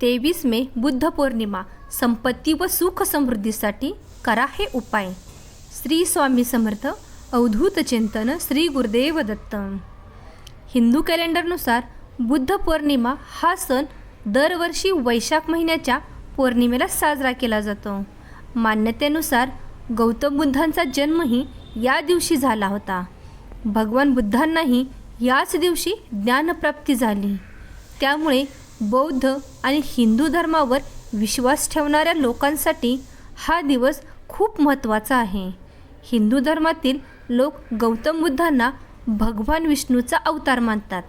तेवीस मे बुद्ध पौर्णिमा. संपत्ती व सुख समृद्धीसाठी करा हे उपाय. श्री स्वामी समर्थ अवधूत चिंतन श्री गुरुदेव दत्त. हिंदू कॅलेंडरनुसार बुद्ध पौर्णिमा हा सण दरवर्षी वैशाख महिन्याच्या पौर्णिमेला साजरा केला जातो. मान्यतेनुसार गौतम बुद्धांचा जन्मही या दिवशी झाला होता. भगवान बुद्धांनाही याच दिवशी ज्ञानप्राप्ती झाली. त्यामुळे बौद्ध आणि हिंदू धर्मावर विश्वास ठेवणाऱ्या लोकांसाठी हा दिवस खूप महत्त्वाचा आहे. हिंदू धर्मातील लोक गौतम बुद्धांना भगवान विष्णूचा अवतार मानतात.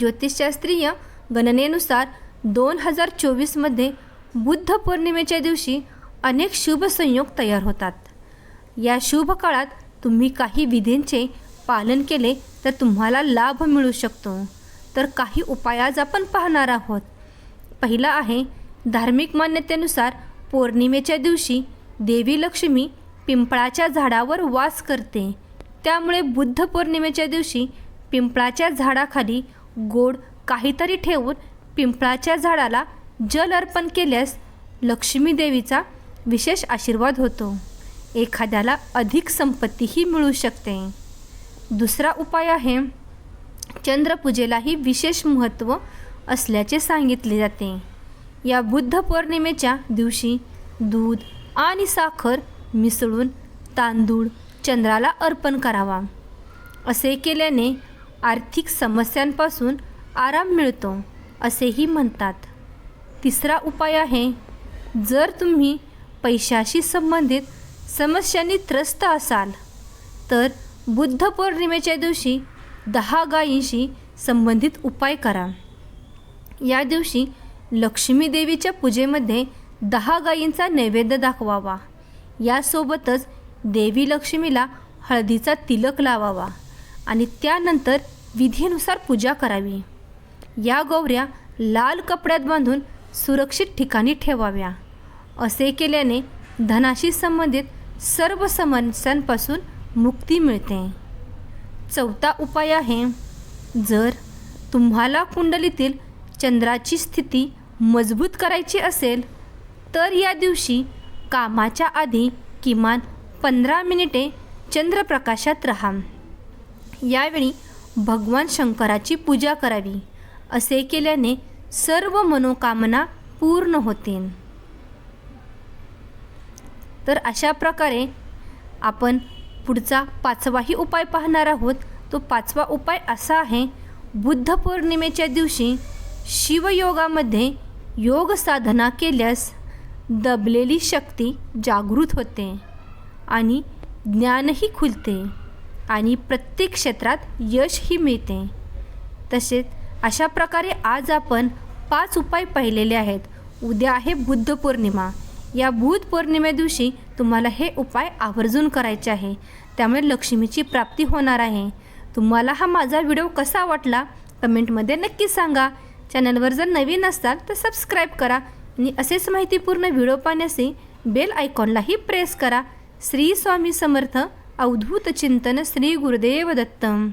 ज्योतिषशास्त्रीय गणनेनुसार दोन हजार चोवीसमध्ये बुद्ध पौर्णिमेच्या दिवशी अनेक शुभ संयोग तयार होतात. या शुभ काळात तुम्ही काही विधींचे पालन केले तर तुम्हाला लाभ मिळू शकतो. तर काही उपाय आज आपण पाहणार आहोत. पहिला आहे धार्मिक मान्यतेनुसार पौर्णिमेच्या दिवशी देवी लक्ष्मी पिंपळाच्या झाडावर वास करते. त्यामुळे बुद्ध पौर्णिमेच्या दिवशी पिंपळाच्या झाडाखाली गोड काहीतरी ठेवून पिंपळाच्या झाडाला जल अर्पण केल्यास लक्ष्मी देवीचा विशेष आशीर्वाद होतो. एखाद्याला अधिक संपत्तीही मिळू शकते. दुसरा उपाय आहे चंद्रपूजेलाही विशेष महत्त्व असल्याचे सांगितले जाते. या बुद्ध पौर्णिमेच्या दिवशी दूध आणि साखर मिसळून तांदूळ चंद्राला अर्पण करावा. असे केल्याने आर्थिक समस्यांपासून आराम मिळतो असेही म्हणतात. तिसरा उपाय आहे जर तुम्ही पैशाशी संबंधित समस्यांनी त्रस्त असाल तर बुद्ध पौर्णिमेच्या दिवशी दहा गायींशी संबंधित उपाय करा. या दिवशी लक्ष्मी देवीच्या पूजेमध्ये दहा गायींचा नैवेद्य दाखवावा. यासोबतच देवी लक्ष्मीला हळदीचा तिलक लावावा आणि त्यानंतर विधीनुसार पूजा करावी. या गौऱ्या लाल कपड्यात बांधून सुरक्षित ठिकाणी ठेवाव्या. असे केल्याने धनाशी संबंधित सर्व समस्यांपासून मुक्ती मिळते. चौथा उपाय आहे. जर तुम्हाला कुंडलीतील चंद्राची स्थिती मजबूत करायची असेल तर या दिवशी कामाच्या आधी किमान पंधरा मिनिटे चंद्रप्रकाशात राहा. यावेळी भगवान शंकराची पूजा करावी असे केल्याने सर्व मनोकामना पूर्ण होतील तर अशा प्रकारे आपण पुढचा पाचवाही उपाय पाहणार आहोत. तो पाचवा उपाय असा आहे बुद्ध पौर्णिमेच्या दिवशी शिवयोगामध्ये योग साधना केल्यास दबलेली शक्ती जागृत होते आणि ज्ञानही खुलते आणि प्रत्येक क्षेत्रात यशही मिळते. तसेच अशा प्रकारे आज आपण पाच उपाय पाहिलेले आहेत. उद्या आहे बुद्ध पौर्णिमा. या बुध पौर्णिमे दिवशी तुम्हाला हे उपाय आवर्जून करायचे आहे. त्यामुळे लक्ष्मीची प्राप्ती होणार आहे. तुम्हाला हा माझा व्हिडिओ कसा वाटला कमेंटमध्ये नक्की सांगा. चॅनलवर जर नवीन असाल तर सबस्क्राईब करा आणि असेच माहितीपूर्ण व्हिडिओ पाहण्यासाठी बेल आयकॉनलाही प्रेस करा. श्री स्वामी समर्थ अवधूत चिंतन श्री गुरुदेव दत्तम.